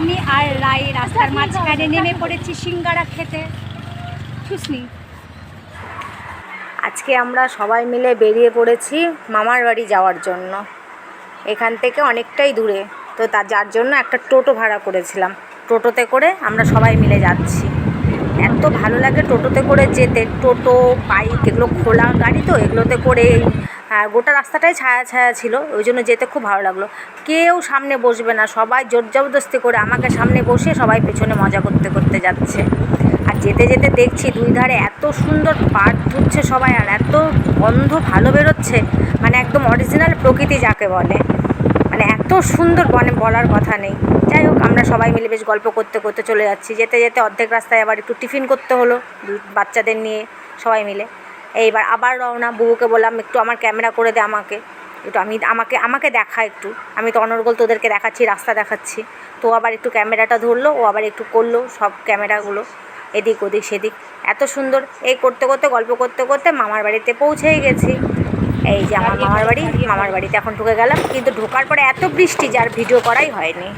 আমি আর রাই রাস্তার মাঝখানে নেমে পড়েছি সিঙ্গারা খেতে। শুসনি আজকে আমরা সবাই মিলে বেরিয়ে পড়েছি মামার বাড়ি যাওয়ার জন্য। এখান থেকে অনেকটাই দূরে। তো তার যার জন্য একটা টোটো ভাড়া করেছিলাম। টোটোতে করে আমরা সবাই মিলে যাচ্ছি। এত ভালো লাগে টোটোতে করে যেতে। টোটো বাইক এগুলো খোলা গাড়ি তো এগুলোতে করে গোটা রাস্তাটাই ছায়া ছায়া ছিল, ওই জন্য যেতে খুব ভালো লাগল। কেউ সামনে বসবে না, সবাই জোর জবরদস্তি করে আমাকে সামনে বসে সবাই পেছনে মজা করতে করতে যাচ্ছে। আর যেতে যেতে দেখছি দুই ধারে এত সুন্দর পাট ধুচ্ছে সবাই, আর এত গন্ধ ভালো বেরোচ্ছে মানে একদম অরিজিনাল প্রকৃতি যাকে বলে। মানে এত সুন্দর মানে বলার কথা নেই। যাই হোক, আমরা সবাই মিলে বেশ গল্প করতে করতে চলে যাচ্ছি। যেতে যেতে অর্ধেক রাস্তায় আবার একটু টিফিন করতে হলো বাচ্চাদের নিয়ে সবাই মিলে। এইবার আবার রওনা, বুবুকে বললাম, একটু আমার ক্যামেরা করে দে আমাকে। একটু আমি, আমাকে আমাকে দেখা একটু। আমি তো অনর্গল তোদেরকে দেখাচ্ছি, রাস্তা দেখাচ্ছি। তো আবার একটু ক্যামেরাটা ধরলো, ও আবার একটু করল সব ক্যামেরাগুলো, এদিক ওদিক সেদিক। এত সুন্দর, এই করতে করতে, গল্প করতে করতে মামার বাড়িতে পৌঁছেই গেছি। এই যে আমার মামার বাড়ি, মামার বাড়িতে এখন ঢুকে গেলাম, কিন্তু ঢোকার পরে এত বৃষ্টি যার ভিডিও করাই হয়নি।